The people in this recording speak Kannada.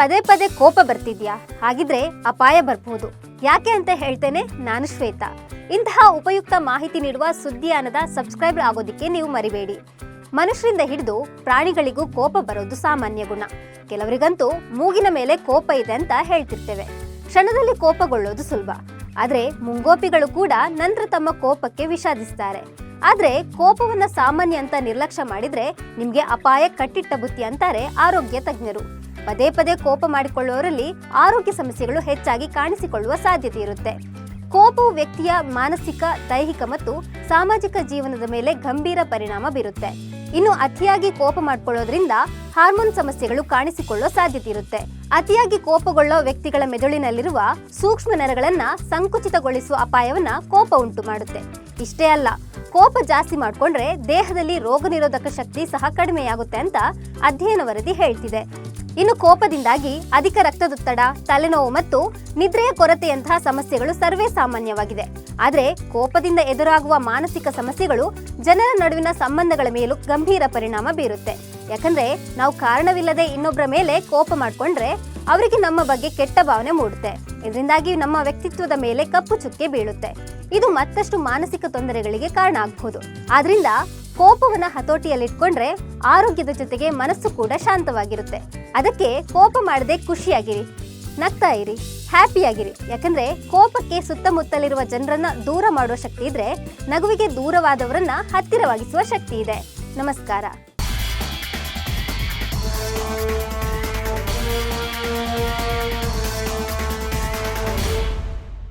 ಪದೇ ಪದೇ ಕೋಪ ಬರ್ತಿದ್ಯಾ? ಹಾಗಿದ್ರೆ ಅಪಾಯ ಬರ್ಬಹುದು ಯಾಕೆ ಅಂತ ಹೇಳ್ತೇನೆ ನಾನು ಶ್ವೇತಾ. ಇಂತಹ ಉಪಯುಕ್ತ ಮಾಹಿತಿ ನೀಡುವ ಸುದ್ದಿಯಾನದ ಸಬ್ಸ್ಕ್ರೈಬರ್ ಆಗೋದಿಕ್ಕೆ ನೀವು ಮರಿಬೇಡಿ. ಮನುಷ್ಯರಿಂದ ಹಿಡಿದು ಪ್ರಾಣಿಗಳಿಗೂ ಕೋಪ ಬರೋದು ಸಾಮಾನ್ಯ ಗುಣ. ಕೆಲವರಿಗಂತೂ ಮೂಗಿನ ಮೇಲೆ ಕೋಪ ಇದೆ ಅಂತ ಹೇಳ್ತಿರ್ತೇವೆ. ಕ್ಷಣದಲ್ಲಿ ಕೋಪಗೊಳ್ಳೋದು ಸುಲಭ. ಆದ್ರೆ ಮುಂಗೋಪಿಗಳು ಕೂಡ ನಂತರ ತಮ್ಮ ಕೋಪಕ್ಕೆ ವಿಷಾದಿಸ್ತಾರೆ. ಆದ್ರೆ ಕೋಪವನ್ನ ಸಾಮಾನ್ಯ ಅಂತ ನಿರ್ಲಕ್ಷ್ಯ ಮಾಡಿದ್ರೆ ನಿಮ್ಗೆ ಅಪಾಯ ಕಟ್ಟಿಟ್ಟ ಬುತ್ತಿ ಅಂತಾರೆ ಆರೋಗ್ಯ ತಜ್ಞರು. ಪದೇ ಪದೇ ಕೋಪ ಮಾಡಿಕೊಳ್ಳುವವರಲ್ಲಿ ಆರೋಗ್ಯ ಸಮಸ್ಯೆಗಳು ಹೆಚ್ಚಾಗಿ ಕಾಣಿಸಿಕೊಳ್ಳುವ ಸಾಧ್ಯತೆ ಇರುತ್ತೆ. ಕೋಪವು ವ್ಯಕ್ತಿಯ ಮಾನಸಿಕ, ದೈಹಿಕ ಮತ್ತು ಸಾಮಾಜಿಕ ಜೀವನದ ಮೇಲೆ ಗಂಭೀರ ಪರಿಣಾಮ ಬೀರುತ್ತೆ. ಇನ್ನು ಅತಿಯಾಗಿ ಕೋಪ ಮಾಡ್ಕೊಳ್ಳೋದ್ರಿಂದ ಹಾರ್ಮೋನ್ ಸಮಸ್ಯೆಗಳು ಕಾಣಿಸಿಕೊಳ್ಳೋ ಸಾಧ್ಯತೆ ಇರುತ್ತೆ. ಅತಿಯಾಗಿ ಕೋಪಗೊಳ್ಳೋ ವ್ಯಕ್ತಿಗಳ ಮೆದುಳಿನಲ್ಲಿರುವ ಸೂಕ್ಷ್ಮ ನರಗಳನ್ನ ಸಂಕುಚಿತಗೊಳಿಸುವ ಅಪಾಯವನ್ನ ಕೋಪ ಉಂಟು ಮಾಡುತ್ತೆ. ಇಷ್ಟೇ ಅಲ್ಲ, ಕೋಪ ಜಾಸ್ತಿ ಮಾಡ್ಕೊಂಡ್ರೆ ದೇಹದಲ್ಲಿ ರೋಗ ನಿರೋಧಕ ಶಕ್ತಿ ಸಹ ಕಡಿಮೆಯಾಗುತ್ತೆ ಅಂತ ಅಧ್ಯಯನ ವರದಿ ಹೇಳ್ತಿದೆ. ಇನ್ನು ಕೋಪದಿಂದಾಗಿ ಅಧಿಕ ರಕ್ತದೊತ್ತಡ, ತಲೆನೋವು ಮತ್ತು ನಿದ್ರೆಯ ಕೊರತೆಯಂತಹ ಸಮಸ್ಯೆಗಳು ಸರ್ವೇ ಸಾಮಾನ್ಯವಾಗಿದೆ. ಆದರೆ ಕೋಪದಿಂದ ಎದುರಾಗುವ ಮಾನಸಿಕ ಸಮಸ್ಯೆಗಳು ಜನರ ನಡುವಿನ ಸಂಬಂಧಗಳ ಮೇಲೂ ಗಂಭೀರ ಪರಿಣಾಮ ಬೀರುತ್ತೆ. ಯಾಕಂದ್ರೆ ನಾವು ಕಾರಣವಿಲ್ಲದೆ ಇನ್ನೊಬ್ಬರ ಮೇಲೆ ಕೋಪ ಮಾಡ್ಕೊಂಡ್ರೆ ಅವರಿಗೆ ನಮ್ಮ ಬಗ್ಗೆ ಕೆಟ್ಟ ಭಾವನೆ ಮೂಡುತ್ತೆ. ಇದರಿಂದಾಗಿ ನಮ್ಮ ವ್ಯಕ್ತಿತ್ವದ ಮೇಲೆ ಕಪ್ಪು ಚುಕ್ಕೆ ಬೀಳುತ್ತೆ. ಇದು ಮತ್ತಷ್ಟು ಮಾನಸಿಕ ತೊಂದರೆಗಳಿಗೆ ಕಾರಣ ಆಗಬಹುದು ಆದ್ರಿಂದ ಕೋಪವನ್ನ ಹತೋಟಿಯಲ್ಲಿಟ್ಕೊಂಡ್ರೆ ಆರೋಗ್ಯದ ಜೊತೆಗೆ ಮನಸ್ಸು ಕೂಡ ಶಾಂತವಾಗಿರುತ್ತೆ. ಅದಕ್ಕೆ ಕೋಪ ಮಾಡದೆ ಖುಷಿಯಾಗಿರಿ, ನಗ್ತಾ ಇರಿ, ಹ್ಯಾಪಿಯಾಗಿರಿ. ಯಾಕಂದ್ರೆ ಕೋಪಕ್ಕೆ ಸುತ್ತಮುತ್ತಲಿರುವ ಜನರನ್ನ ದೂರ ಮಾಡುವ ಶಕ್ತಿ ಇದ್ರೆ ನಗುವಿಗೆ ದೂರವಾದವರನ್ನ ಹತ್ತಿರವಾಗಿಸುವ ಶಕ್ತಿ ಇದೆ. ನಮಸ್ಕಾರ.